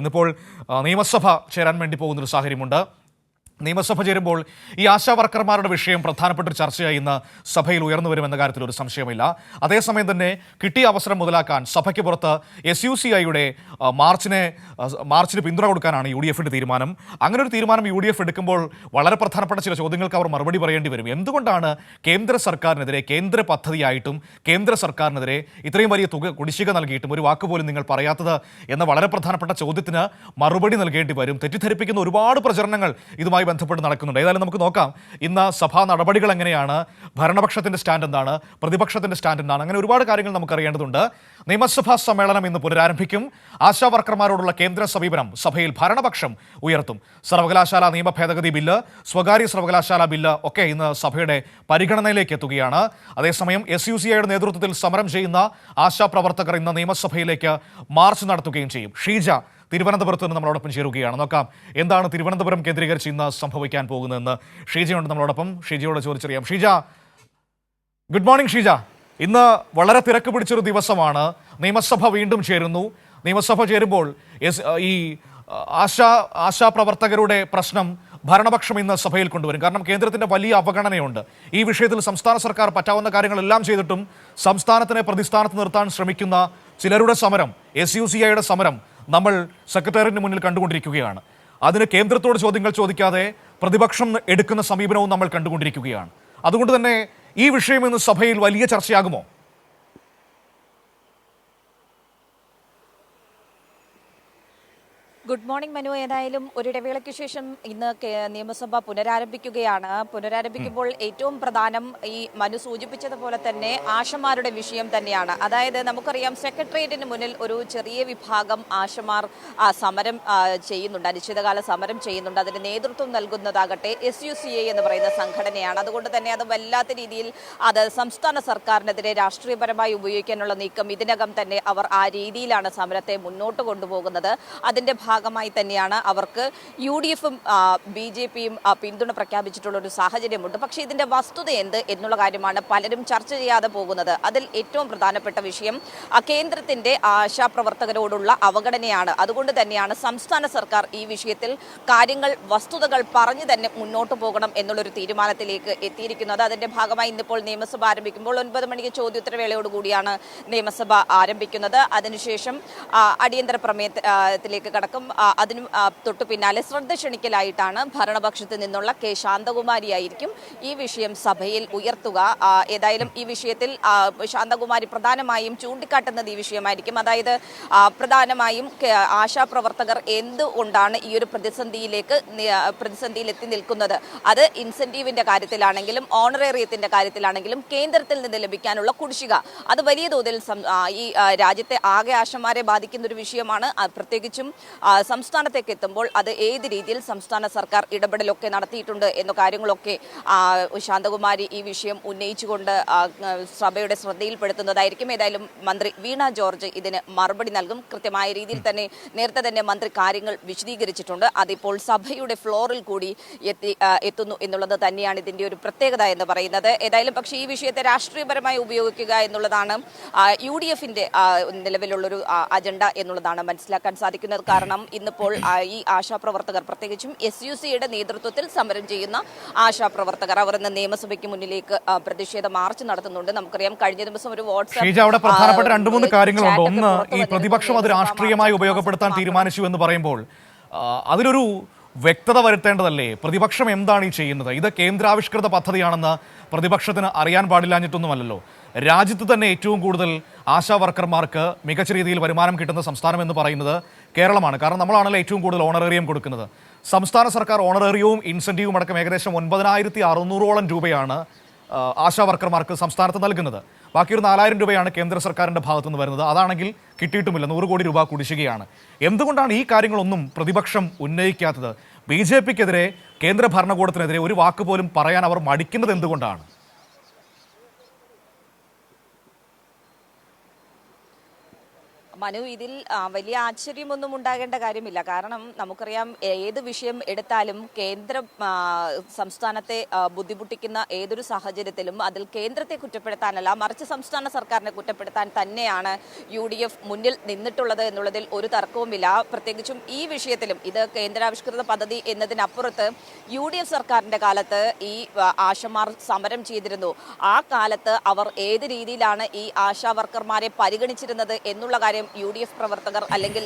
ഇന്നിപ്പോൾ നിയമസഭ ചേരാൻ വേണ്ടി പോകുന്നൊരു സാഹചര്യമുണ്ട്. നിയമസഭ ചേരുമ്പോൾ ഈ ആശാ വർക്കർമാരുടെ വിഷയം പ്രധാനപ്പെട്ട ചർച്ചയായി ഇന്ന് സഭയിൽ ഉയർന്നു വരുമെന്ന കാര്യത്തിൽ ഒരു സംശയമില്ല. അതേസമയം തന്നെ കിട്ടിയ അവസരം മുതലാക്കാൻ സഭയ്ക്ക് പുറത്ത് എസ് യു സി ഐയുടെ മാർച്ചിനെ മാർച്ചിന് പിന്തുണ കൊടുക്കാനാണ് യു ഡി എഫിന്റെ തീരുമാനം. അങ്ങനെ ഒരു തീരുമാനം യു ഡി എഫ് എടുക്കുമ്പോൾ വളരെ പ്രധാനപ്പെട്ട ചില ചോദ്യങ്ങൾക്ക് അവർ മറുപടി പറയേണ്ടി വരും. എന്തുകൊണ്ടാണ് കേന്ദ്ര സർക്കാരിനെതിരെ കേന്ദ്ര പദ്ധതിയായിട്ടും കേന്ദ്ര സർക്കാരിനെതിരെ ഇത്രയും വലിയ തുക കുടിശ്ശിക നൽകിയിട്ടും ഒരു വാക്ക് പോലും നിങ്ങൾ പറയാത്തത് എന്ന വളരെ പ്രധാനപ്പെട്ട ചോദ്യത്തിന് മറുപടി നൽകേണ്ടി വരും. തെറ്റിദ്ധരിപ്പിക്കുന്ന ഒരുപാട് പ്രചരണങ്ങൾ ഇതുമായി ബന്ധപ്പെട്ട് നടക്കുന്നുണ്ട്. ഏതായാലും നമുക്ക് നോക്കാം. ഇന്ന് സഭാ നടപടികൾ എങ്ങനെയാണ്? ഭരണപക്ഷത്തിന്റെ സ്റ്റാൻഡ് എന്താണ്? പ്രതിപക്ഷത്തിന്റെ സ്റ്റാൻഡ് എന്താണ്? അങ്ങനെ ഒരുപാട് കാര്യങ്ങൾ നമുക്ക് അറിയേണ്ടതുണ്ട്. നിയമസഭാ സമ്മേളനം ഇന്ന് പുനരാരംഭിക്കും. ആശാ വർക്കർമാരോടുള്ള കേന്ദ്ര സമീപനം സഭയിൽ ഭരണപക്ഷം ഉയർത്തും. സർവകലാശാല നിയമ ഭേദഗതി ബില്ല് സ്വകാര്യ സർവകലാശാല ബില്ല് ഒക്കെ ഇന്ന് സഭയുടെ പരിഗണനയിലേക്ക് എത്തുകയാണ്. അതേസമയം എസ് യു സി ഐയുടെ നേതൃത്വത്തിൽ സമരം ചെയ്യുന്ന ആശാ പ്രവർത്തകർ ഇന്ന് നിയമസഭയിലേക്ക് മാർച്ച് നടത്തുകയും ചെയ്യും. ഷീജ തിരുവനന്തപുരത്ത് നിന്ന് നമ്മളോടൊപ്പം ചേരുകയാണ്. നോക്കാം എന്താണ് തിരുവനന്തപുരം കേന്ദ്രീകരിച്ച് ഇന്ന് സംഭവിക്കാൻ പോകുന്നതെന്ന് ഷീജയുണ്ട് നമ്മളോടൊപ്പം. ഷീജയോട് ചോദിച്ചറിയാം. Sheeja good morning Sheeja. ഇന്ന് വളരെ തിരക്ക് പിടിച്ചൊരു ദിവസമാണ്. നിയമസഭ വീണ്ടും ചേരുന്നു. നിയമസഭ ചേരുമ്പോൾ ഈ ആശാ ആശാ പ്രവർത്തകരുടെ പ്രശ്നം ഭരണപക്ഷം ഇന്ന് സഭയിൽ കൊണ്ടുവരും. കാരണം കേന്ദ്രത്തിന്റെ വലിയ അവഗണനയുണ്ട്. ഈ വിഷയത്തിൽ സംസ്ഥാന സർക്കാർ പറ്റാവുന്ന കാര്യങ്ങളെല്ലാം ചെയ്തിട്ടും സംസ്ഥാനത്തിനെ പ്രതിസ്ഥാനത്ത് നിർത്താൻ ശ്രമിക്കുന്ന ചിലരുടെ സമരം എസ് യു സി ഐയുടെ സമരം നമ്മൾ സെക്രട്ടേറിയറ്റിന് മുന്നിൽ കണ്ടുകൊണ്ടിരിക്കുകയാണ്. അതിന് കേന്ദ്രത്തോട് ചോദ്യങ്ങൾ ചോദിക്കാതെ പ്രതിപക്ഷം എടുക്കുന്ന സമീപനവും നമ്മൾ കണ്ടുകൊണ്ടിരിക്കുകയാണ്. അതുകൊണ്ട് തന്നെ ഈ വിഷയം ഇന്ന് സഭയിൽ വലിയ ചർച്ചയാകുമോ? Good morning Manu. ഏതായാലും ഒരിടവേളയ്ക്ക് ശേഷം ഇന്ന് നിയമസഭ പുനരാരംഭിക്കുകയാണ്. പുനരാരംഭിക്കുമ്പോൾ ഏറ്റവും പ്രധാനം ഈ മനു സൂചിപ്പിച്ചതുപോലെ തന്നെ ആശമാരുടെ വിഷയം തന്നെയാണ്. അതായത് നമുക്കറിയാം സെക്രട്ടേറിയറ്റിന് മുന്നിൽ ഒരു ചെറിയ വിഭാഗം ആശമാർ സമരം ചെയ്യുന്നുണ്ട്. അനിശ്ചിതകാല സമരം ചെയ്യുന്നുണ്ട്. അതിന് നേതൃത്വം നൽകുന്നതാകട്ടെ എസ് യു സി എ എന്ന് പറയുന്ന സംഘടനയാണ്. അതുകൊണ്ട് തന്നെ അത് വല്ലാത്ത രീതിയിൽ അത് സംസ്ഥാന സർക്കാരിനെതിരെ രാഷ്ട്രീയപരമായി ഉപയോഗിക്കാനുള്ള നീക്കം ഇതിനകം തന്നെ അവർ ആ രീതിയിലാണ് സമരത്തെ മുന്നോട്ട് കൊണ്ടുപോകുന്നത്. അതിന്റെ ഭാഗമായി തന്നെയാണ് അവർക്ക് യു ഡി എഫും ബി ജെ പിയും പിന്തുണ പ്രഖ്യാപിച്ചിട്ടുള്ള ഒരു സാഹചര്യമുണ്ട്. പക്ഷേ ഇതിന്റെ വസ്തുത എന്ത് എന്നുള്ള കാര്യമാണ് പലരും ചർച്ച ചെയ്യാതെ പോകുന്നത്. അതിൽ ഏറ്റവും പ്രധാനപ്പെട്ട വിഷയം കേന്ദ്രത്തിന്റെ ആശാപ്രവർത്തകരോടുള്ള അവഗണനയാണ്. അതുകൊണ്ട് തന്നെയാണ് സംസ്ഥാന സർക്കാർ ഈ വിഷയത്തിൽ കാര്യങ്ങൾ വസ്തുതകൾ പറഞ്ഞു തന്നെ മുന്നോട്ട് പോകണം എന്നുള്ളൊരു തീരുമാനത്തിലേക്ക് എത്തിയിരിക്കുന്നത്. അതിന്റെ ഭാഗമായി ഇന്നിപ്പോൾ നിയമസഭ ആരംഭിക്കുമ്പോൾ ഒൻപത് മണിക്ക് ചോദ്യോത്തരവേളയോടുകൂടിയാണ് നിയമസഭ ആരംഭിക്കുന്നത്. അതിനുശേഷം അടിയന്തര പ്രമേയത്തിലേക്ക് കടക്കും. അതിനും തൊട്ട് പിന്നാലെ ശ്രദ്ധ ക്ഷണിക്കലായിട്ടാണ് ഭരണപക്ഷത്ത് നിന്നുള്ള കെ ശാന്തകുമാരിയായിരിക്കും ഈ വിഷയം സഭയിൽ ഉയർത്തുക. ഏതായാലും ഈ വിഷയത്തിൽ ശാന്തകുമാരി പ്രധാനമായും ചൂണ്ടിക്കാട്ടുന്നത് ഈ വിഷയമായിരിക്കും. അതായത് പ്രധാനമായും ആശാപ്രവർത്തകർ എന്തുകൊണ്ടാണ് ഈ ഒരു പ്രതിസന്ധിയിലേക്ക് പ്രതിസന്ധിയിലെത്തി നിൽക്കുന്നത്? അത് ഇൻസെന്റീവിന്റെ കാര്യത്തിലാണെങ്കിലും ഓണറേറിയത്തിന്റെ കാര്യത്തിലാണെങ്കിലും കേന്ദ്രത്തിൽ നിന്ന് ലഭിക്കാനുള്ള കുടിശ്ശിക. അത് വലിയ തോതിൽ ഈ രാജ്യത്തെ ആകെ ആശമാരെ ബാധിക്കുന്ന ഒരു വിഷയമാണ് പ്രത്യേകിച്ചും സംസ്ഥാനത്തേക്ക് എത്തുമ്പോൾ അത് ഏത് രീതിയിൽ സംസ്ഥാന സർക്കാർ ഇടപെടലൊക്കെ നടത്തിയിട്ടുണ്ട് എന്ന കാര്യങ്ങളൊക്കെ ശാന്തകുമാരി ഈ വിഷയം ഉന്നയിച്ചുകൊണ്ട് സഭയുടെ ശ്രദ്ധയിൽപ്പെടുത്തുന്നതായിരിക്കും. ഏതായാലും മന്ത്രി വീണ ജോർജ് ഇതിന് മറുപടി നൽകും. കൃത്യമായ രീതിയിൽ തന്നെ നേരത്തെ തന്നെ മന്ത്രി കാര്യങ്ങൾ വിശദീകരിച്ചിട്ടുണ്ട്. അതിപ്പോൾ സഭയുടെ ഫ്ലോറിൽ കൂടി എത്തി എത്തുന്നു എന്നുള്ളത് തന്നെയാണ് ഇതിന്റെ ഒരു പ്രത്യേകത എന്ന് പറയുന്നത്. ഏതായാലും പക്ഷേ ഈ വിഷയത്തെ രാഷ്ട്രീയപരമായി ഉപയോഗിക്കുക എന്നുള്ളതാണ് യു ഡി എഫിന്റെ നിലവിലുള്ളൊരു അജണ്ട എന്നുള്ളതാണ് മനസ്സിലാക്കാൻ സാധിക്കുന്നത്. കാരണം ഇന്നിപ്പോൾ ഈ ആശാപ്രവർത്തകർ പ്രത്യേകിച്ചും എസ് യു സിയുടെ നേതൃത്വത്തിൽ സമരം ചെയ്യുന്ന ആശാപ്രവർത്തകർ അവർ ഇന്ന് നിയമസഭയ്ക്ക് മുന്നിലേക്ക് പ്രതിഷേധ മാർച്ച് നടത്തുന്നുണ്ട്. നമുക്കറിയാം കഴിഞ്ഞ ദിവസം ഒരു വാട്സ്ആപ്പ് അവിടെ പ്രധാനപ്പെട്ട രണ്ട് മൂന്ന് കാര്യങ്ങളുണ്ട്. ഒന്ന് ഈ പ്രതിപക്ഷം അത് രാഷ്ട്രീയമായി ഉപയോഗപ്പെടുത്താൻ തീരുമാനിച്ചു എന്ന് പറയുമ്പോൾ അതിലൊരു വ്യക്തത വരുത്തേണ്ടതല്ലേ? പ്രതിപക്ഷം എന്താണ് ഈ ചെയ്യുന്നത്? ഇത് കേന്ദ്രാവിഷ്കൃത പദ്ധതിയാണെന്ന് പ്രതിപക്ഷത്തിന് അറിയാൻ പാടില്ലാഞ്ഞിട്ടൊന്നുമല്ലല്ലോ. രാജ്യത്ത് തന്നെ ഏറ്റവും കൂടുതൽ ആശാ വർക്കർമാർക്ക് മികച്ച രീതിയിൽ വരുമാനം കിട്ടുന്ന സംസ്ഥാനം എന്ന് പറയുന്നത് കേരളമാണ്. കാരണം നമ്മളാണല്ലോ ഏറ്റവും കൂടുതൽ ഓണറേറിയം കൊടുക്കുന്നത്. സംസ്ഥാന സർക്കാർ ഓണറേറിയവും ഇൻസെന്റീവും അടക്കം ഏകദേശം ഒൻപതിനായിരത്തി അറുന്നൂറോളം രൂപയാണ് ആശാ വർക്കർമാർക്ക് സംസ്ഥാനത്ത് നൽകുന്നത്. ബാക്കി നാലായിരം രൂപയാണ് കേന്ദ്ര സർക്കാരിന്റെ ഭാഗത്തു നിന്ന് വരുന്നത്. അതാണെങ്കിൽ കിട്ടിയിട്ടുമില്ല. നൂറ് കോടി രൂപ കുടിശ്ശികയാണ്. എന്തുകൊണ്ടാണ് ഈ കാര്യങ്ങളൊന്നും പ്രതിപക്ഷം ഉന്നയിക്കാത്തത്? ബി ജെ പിക്കെതിരെ കേന്ദ്ര ഭരണകൂടത്തിനെതിരെ ഒരു വാക്ക് പോലും പറയാൻ അവർ മടിക്കുന്നത് എന്തുകൊണ്ടാണ്? മനു ഇതിൽ വലിയ ആശ്ചര്യമൊന്നും ഉണ്ടാകേണ്ട കാര്യമില്ല. കാരണം നമുക്കറിയാം ഏത് വിഷയം എടുത്താലും കേന്ദ്ര സംസ്ഥാനത്തെ ബുദ്ധിമുട്ടിക്കുന്ന ഏതൊരു സാഹചര്യത്തിലും അതിൽ കേന്ദ്രത്തെ കുറ്റപ്പെടുത്താനല്ല മറിച്ച് സംസ്ഥാന സർക്കാരിനെ കുറ്റപ്പെടുത്താൻ തന്നെയാണ് യു ഡി എഫ് മുന്നിൽ നിന്നിട്ടുള്ളത് എന്നുള്ളതിൽ ഒരു തർക്കവുമില്ല. പ്രത്യേകിച്ചും ഈ വിഷയത്തിലും ഇത് കേന്ദ്രാവിഷ്കൃത പദ്ധതി എന്നതിനപ്പുറത്ത് യു ഡി എഫ് കാലത്ത് ഈ ആശമാർ സമരം ചെയ്തിരുന്നു. ആ കാലത്ത് അവർ ഏത് രീതിയിലാണ് ഈ ആശാ വർക്കർമാരെ പരിഗണിച്ചിരുന്നത് എന്നുള്ള കാര്യം യു ഡി എഫ് പ്രവർത്തകർ അല്ലെങ്കിൽ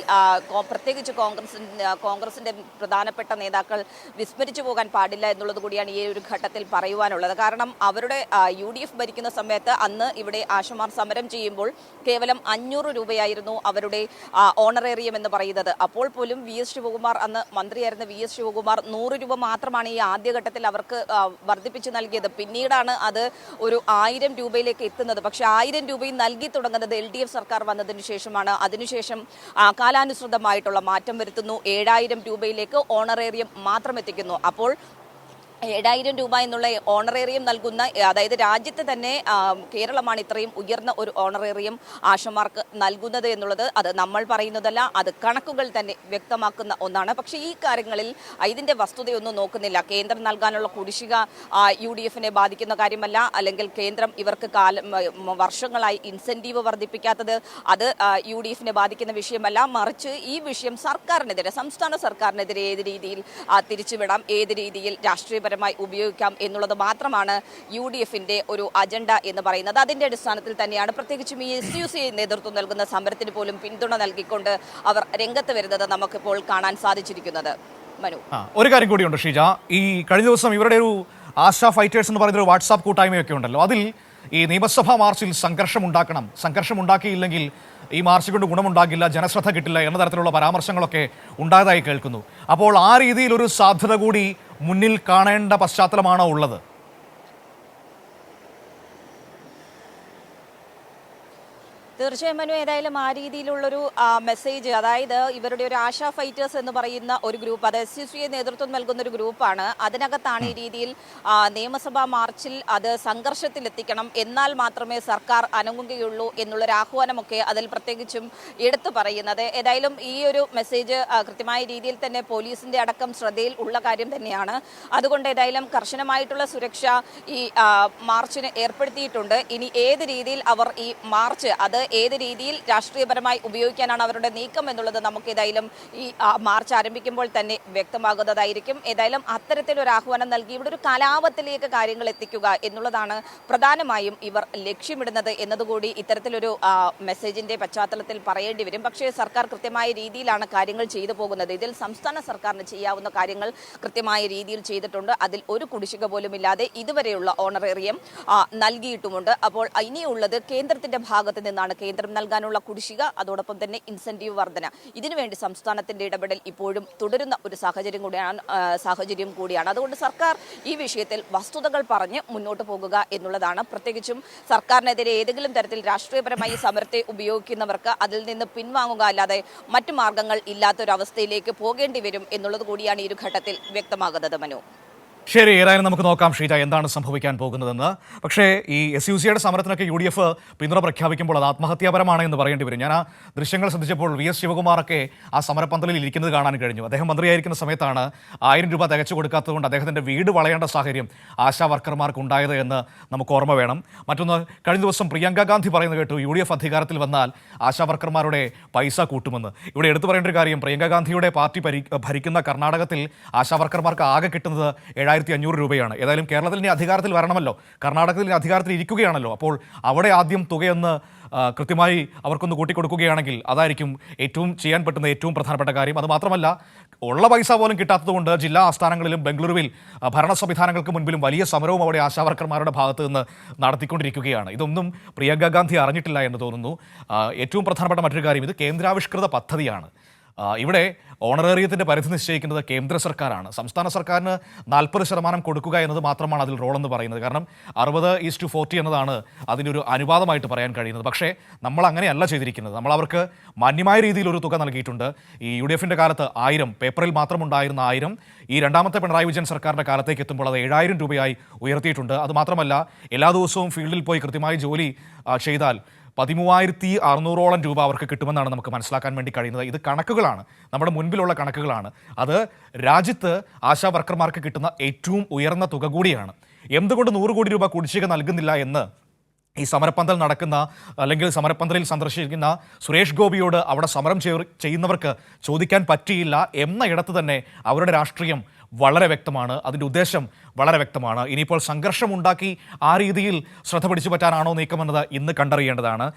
പ്രത്യേകിച്ച് കോൺഗ്രസ് കോൺഗ്രസിന്റെ പ്രധാനപ്പെട്ട നേതാക്കൾ വിസ്മരിച്ചു പോകാൻ പാടില്ല എന്നുള്ളത് കൂടിയാണ് ഈ ഒരു ഘട്ടത്തിൽ പറയുവാനുള്ളത്. കാരണം അവരുടെ യു ഡി എഫ് ഭരിക്കുന്ന സമയത്ത് അന്ന് ഇവിടെ ആശമാർ സമരം ചെയ്യുമ്പോൾ കേവലം അഞ്ഞൂറ് രൂപയായിരുന്നു അവരുടെ ഓണറേറിയം എന്ന് പറയുന്നത്. അപ്പോൾ പോലും വി എസ് ശിവകുമാർ അന്ന് മന്ത്രിയായിരുന്ന വി എസ് ശിവകുമാർ നൂറ് രൂപ മാത്രമാണ് ഈ ആദ്യഘട്ടത്തിൽ അവർക്ക് വർദ്ധിപ്പിച്ച് നൽകിയത്. പിന്നീടാണ് അത് ഒരു ആയിരം രൂപയിലേക്ക് എത്തുന്നത്. പക്ഷേ ആയിരം രൂപയും നൽകി തുടങ്ങുന്നത് എൽ ഡി എഫ് സർക്കാർ വന്നതിന് ശേഷമാണ്. അതിനുശേഷം കാലാനുസൃതമായിട്ടുള്ള മാറ്റം വരുത്തുന്നു. ഏഴായിരം രൂപയിലേക്ക് ഓണറേറിയം മാത്രം എത്തിക്കുന്നു. അപ്പോൾ ഏഴായിരം രൂപ എന്നുള്ള ഓണറേറിയം നൽകുന്ന അതായത് രാജ്യത്ത് തന്നെ കേരളമാണ് ഇത്രയും ഉയർന്ന ഒരു ഓണറേറിയം ആശമാർക്ക് നൽകുന്നത് എന്നുള്ളത് അത് നമ്മൾ പറയുന്നതല്ല അത് കണക്കുകൾ തന്നെ വ്യക്തമാക്കുന്ന ഒന്നാണ്. പക്ഷേ ഈ കാര്യങ്ങളിൽ ഇതിന്റെ വസ്തുതയൊന്നും നോക്കുന്നില്ല. കേന്ദ്രം നൽകാനുള്ള കുടിശ്ശിക യു ഡി എഫിനെ ബാധിക്കുന്ന കാര്യമല്ല. അല്ലെങ്കിൽ കേന്ദ്രം ഇവർക്ക് കാലം വർഷങ്ങളായി ഇൻസെന്റീവ് വർദ്ധിപ്പിക്കാത്തത് അത് യു ഡി എഫിനെ ബാധിക്കുന്ന വിഷയമല്ല. മറിച്ച് ഈ വിഷയം സർക്കാരിനെതിരെ സംസ്ഥാന സർക്കാരിനെതിരെ ഏത് രീതിയിൽ തിരിച്ചുവിടാം ഏത് രീതിയിൽ രാഷ്ട്രീയപരമായി ഉപയോഗിക്കാം എന്നുള്ളത് മാത്രമാണ് യു ഡി എഫിന്റെ ഒരു അജണ്ട എന്ന് പറയുന്നത്. അതിന്റെ അടിസ്ഥാനത്തിൽ തന്നെയാണ് പ്രത്യേകിച്ചും ഈ എസ് യു സി നേതൃത്വം നൽകുന്ന സമരത്തിന് പോലും പിന്തുണ നൽകിക്കൊണ്ട് അവർ രംഗത്ത് വരുന്നത് നമുക്കിപ്പോൾ കാണാൻ സാധിച്ചിരിക്കുന്നത്. മനു. ഒരു കാര്യം കൂടിയുണ്ട് ഷീജ. ഈ കഴിഞ്ഞ ദിവസം ഇവരുടെ ഒരു ആശാ ഫൈറ്റേഴ്സ് എന്ന് പറയുന്ന ഒരു വാട്സാപ്പ് കൂട്ടായ്മയൊക്കെ ഉണ്ടല്ലോ. അതിൽ ഈ നിയമസഭാ മാർച്ചിൽ സംഘർഷം ഉണ്ടാക്കണം. സംഘർഷം ഉണ്ടാക്കിയില്ലെങ്കിൽ ഈ മാർച്ച് കൊണ്ട് ഗുണമുണ്ടാകില്ല ജനശ്രദ്ധ കിട്ടില്ല എന്ന തരത്തിലുള്ള പരാമർശങ്ങളൊക്കെ ഉണ്ടായതായി കേൾക്കുന്നു. അപ്പോൾ ആ രീതിയിൽ ഒരു സാധ്യത കൂടി മുന്നിൽ കാണേണ്ട പശ്ചാത്തലമാണോ ഉള്ളത്? തീർച്ചയായും മനു ഏതായാലും ആ രീതിയിലുള്ളൊരു മെസ്സേജ് അതായത് ഇവരുടെ ഒരു ആശാ ഫൈറ്റേഴ്സ് എന്ന് പറയുന്ന ഒരു ഗ്രൂപ്പ് അത് എസ് യു നേതൃത്വം നൽകുന്ന ഒരു ഗ്രൂപ്പാണ് അതിനകത്താണ് ഈ രീതിയിൽ നിയമസഭാ മാർച്ചിൽ അത് സംഘർഷത്തിലെത്തിക്കണം എന്നാൽ മാത്രമേ സർക്കാർ അനങ്ങുകയുള്ളൂ എന്നുള്ളൊരു ആഹ്വാനമൊക്കെ അതിൽ പ്രത്യേകിച്ചും എടുത്തു പറയുന്നത്. ഏതായാലും ഈ ഒരു മെസ്സേജ് കൃത്യമായ രീതിയിൽ തന്നെ പോലീസിന്റെ അടക്കം ശ്രദ്ധയിൽ ഉള്ള കാര്യം തന്നെയാണ്. അതുകൊണ്ട് ഏതായാലും കർശനമായിട്ടുള്ള സുരക്ഷ ഈ മാർച്ചിന് ഏർപ്പെടുത്തിയിട്ടുണ്ട്. ഇനി ഏത് രീതിയിൽ അവർ ഈ മാർച്ച് അത് ഏത് രീതിയിൽ രാഷ്ട്രീയപരമായി ഉപയോഗിക്കാനാണ് അവരുടെ നീക്കം എന്നുള്ളത് നമുക്ക് ഏതായാലും ഈ മാർച്ച് ആരംഭിക്കുമ്പോൾ തന്നെ വ്യക്തമാകുന്നതായിരിക്കും. ഏതായാലും അത്തരത്തിലൊരു ആഹ്വാനം നൽകി ഇവിടെ ഒരു കലാപത്തിലേക്ക് കാര്യങ്ങൾ എത്തിക്കുക എന്നുള്ളതാണ് പ്രധാനമായും ഇവർ ലക്ഷ്യമിടുന്നത് എന്നതുകൂടി ഇത്തരത്തിലൊരു മെസ്സേജിന്റെ പശ്ചാത്തലത്തിൽ പറയേണ്ടി വരും. പക്ഷേ സർക്കാർ കൃത്യമായ രീതിയിലാണ് കാര്യങ്ങൾ ചെയ്തു പോകുന്നത്. ഇതിൽ സംസ്ഥാന സർക്കാരിന് ചെയ്യാവുന്ന കാര്യങ്ങൾ കൃത്യമായ രീതിയിൽ ചെയ്തിട്ടുണ്ട്. അതിൽ ഒരു കുടിശ്ശിക പോലും ഇല്ലാതെ ഇതുവരെയുള്ള ഓണറേറിയം നൽകിയിട്ടുമുണ്ട്. അപ്പോൾ ഇനിയുള്ളത് കേന്ദ്രത്തിന്റെ ഭാഗത്ത് നിന്നാണ് കേന്ദ്രം നൽകാനുള്ള കുടിശ്ശിക അതോടൊപ്പം തന്നെ ഇൻസെന്റീവ് വർധന. ഇതിനുവേണ്ടി സംസ്ഥാനത്തിന്റെ ഇടപെടൽ ഇപ്പോഴും തുടരുന്ന ഒരു സാഹചര്യം കൂടിയാണ് സാഹചര്യം കൂടിയാണ്. അതുകൊണ്ട് സർക്കാർ ഈ വിഷയത്തിൽ വസ്തുതകൾ പറഞ്ഞ് മുന്നോട്ട് പോകുക എന്നുള്ളതാണ്. പ്രത്യേകിച്ചും സർക്കാരിനെതിരെ ഏതെങ്കിലും തരത്തിൽ രാഷ്ട്രീയപരമായി സമരത്തെ ഉപയോഗിക്കുന്നവർക്ക് അതിൽ നിന്ന് പിൻവാങ്ങുക അല്ലാതെ മറ്റു മാർഗങ്ങൾ ഇല്ലാത്തൊരവസ്ഥയിലേക്ക് പോകേണ്ടി വരും എന്നുള്ളത് കൂടിയാണ് ഈ ഒരു ഘട്ടത്തിൽ വ്യക്തമാകുന്നത് മനു. ശരി ഏതായാലും നമുക്ക് നോക്കാം ഷീജ എന്താണ് സംഭവിക്കാൻ പോകുന്നതെന്ന്. പക്ഷേ ഈ എസ് യു സിയുടെ സമരത്തിനൊക്കെ യു ഡി എഫ് പിന്തുണ പ്രഖ്യാപിക്കുമ്പോൾ അത് ആത്മഹത്യാപരമാണ് എന്ന് പറയേണ്ടി വരും. ഞാൻ ആ ദൃശ്യങ്ങൾ ശ്രദ്ധിച്ചപ്പോൾ വി എസ് ശിവകുമാറൊക്കെ ആ സമരപ്പന്തലിൽ ഇരിക്കുന്നത് കാണാൻ കഴിഞ്ഞു. അദ്ദേഹം മന്ത്രിയായിരിക്കുന്ന സമയത്താണ് ആയിരം രൂപ തികച്ചു കൊടുക്കാത്തതുകൊണ്ട് അദ്ദേഹത്തിന്റെ വീട് വളയേണ്ട സാഹചര്യം ആശാ വർക്കർമാർക്ക് ഉണ്ടായത് എന്ന് നമുക്ക് ഓർമ്മ വേണം. മറ്റൊന്ന് കഴിഞ്ഞ ദിവസം പ്രിയങ്ക ഗാന്ധി പറയുന്നത് കേട്ടു യു ഡി എഫ് അധികാരത്തിൽ വന്നാൽ ആശാ വർക്കർമാരുടെ പൈസ കൂട്ടുമെന്ന്. ഇവിടെ എടുത്തു പറയേണ്ട ഒരു കാര്യം പ്രിയങ്ക ഗാന്ധിയുടെ പാർട്ടി ഭരിക്കുന്ന കർണാടകത്തിൽ ആശാ വർക്കർമാർക്ക് ആകെ കിട്ടുന്നത് ഏഴായിരത്തി അഞ്ഞൂറ് രൂപയാണ്. ഏതായാലും കേരളത്തിൽ ഇനി അധികാരത്തിൽ വരണമല്ലോ. കർണാടകത്തിൽ ഇനി അധികാരത്തിൽ ഇരിക്കുകയാണല്ലോ. അപ്പോൾ അവിടെ ആദ്യം തുകയൊന്ന് കൃത്യമായി അവർക്കൊന്ന് കൂട്ടിക്കൊടുക്കുകയാണെങ്കിൽ അതായിരിക്കും ഏറ്റവും ചെയ്യാൻ പറ്റുന്ന ഏറ്റവും പ്രധാനപ്പെട്ട കാര്യം. അത് മാത്രമല്ല ഉള്ള പൈസ പോലും കിട്ടാത്തതുകൊണ്ട് ജില്ലാ ആസ്ഥാനങ്ങളിലും ബംഗളൂരുവിൽ ഭരണ സംവിധാനങ്ങൾക്ക് മുൻപിലും വലിയ സമരവും അവിടെ ആശാവർക്കർമാരുടെ ഭാഗത്ത് നിന്ന് നടത്തിക്കൊണ്ടിരിക്കുകയാണ്. ഇതൊന്നും പ്രിയങ്ക ഗാന്ധി അറിഞ്ഞിട്ടില്ല എന്ന് തോന്നുന്നു. ഏറ്റവും പ്രധാനപ്പെട്ട മറ്റൊരു കാര്യം ഇത് കേന്ദ്രാവിഷ്കൃത പദ്ധതിയാണ്. ഇവിടെ ഓണറേറിയത്തിന്റെ പരിധി നിശ്ചയിക്കുന്നത് കേന്ദ്ര സർക്കാരാണ്. സംസ്ഥാന സർക്കാരിന് നാൽപ്പത് ശതമാനം കൊടുക്കുക എന്നത് മാത്രമാണ് അതിൽ റോൾ എന്ന് പറയുന്നത്. കാരണം അറുപത് ഈസ് ടു ഫോർട്ടി എന്നതാണ് അതിനൊരു ഒരു അനുപാതമായിട്ട് പറയാൻ കഴിയുന്നത്. പക്ഷേ നമ്മൾ അങ്ങനെയല്ല ചെയ്തിരിക്കുന്നത്. നമ്മൾ അവർക്ക് മാന്യമായ രീതിയിൽ ഒരു തുക നൽകിയിട്ടുണ്ട്. ഈ യു ഡി എഫിന്റെ കാലത്ത് ആയിരം പേപ്പറിൽ മാത്രം ഉണ്ടായിരുന്ന ആയിരം ഈ രണ്ടാമത്തെ പിണറായി വിജയൻ സർക്കാരിന്റെ കാലത്തേക്ക് എത്തുമ്പോൾ അത് ഏഴായിരം രൂപയായി ഉയർത്തിയിട്ടുണ്ട്. അത് മാത്രമല്ല എല്ലാ ദിവസവും ഫീൽഡിൽ പോയി കൃത്യമായി ജോലി ചെയ്താൽ പതിമൂവായിരത്തി അറുന്നൂറോളം രൂപ അവർക്ക് കിട്ടുമെന്നാണ് നമുക്ക് മനസ്സിലാക്കാൻ വേണ്ടി കഴിയുന്നത്. ഇത് കണക്കുകളാണ്. നമ്മുടെ മുൻപിലുള്ള കണക്കുകളാണ്. അത് രാജ്യത്ത് ആശാ വർക്കർമാർക്ക് കിട്ടുന്ന ഏറ്റവും ഉയർന്ന തുക കൂടിയാണ്. എന്തുകൊണ്ട് നൂറ് കോടി രൂപ കുടിശ്ശിക നൽകുന്നില്ല എന്ന് ഈ സമരപ്പന്തൽ നടക്കുന്ന അല്ലെങ്കിൽ സമരപ്പന്തലിൽ സന്ദർശിക്കുന്ന സുരേഷ് ഗോപിയോട് അവിടെ സമരം ചെയ്യുന്നവർക്ക് ചോദിക്കാൻ പറ്റിയില്ല എന്ന ഇടത്ത് തന്നെ അവരുടെ രാഷ്ട്രീയം വളരെ വ്യക്തമാണ്. അതിന്റെ ഉദ്ദേശം വളരെ വ്യക്തമാണ്. ഇനിയിപ്പോൾ സംഘർഷമുണ്ടാക്കി ആ രീതിയിൽ ശ്രദ്ധ പിടിച്ചു പറ്റാനാണോ നീക്കമെന്നത് ഇന്ന് കണ്ടറിയേണ്ടതാണ്.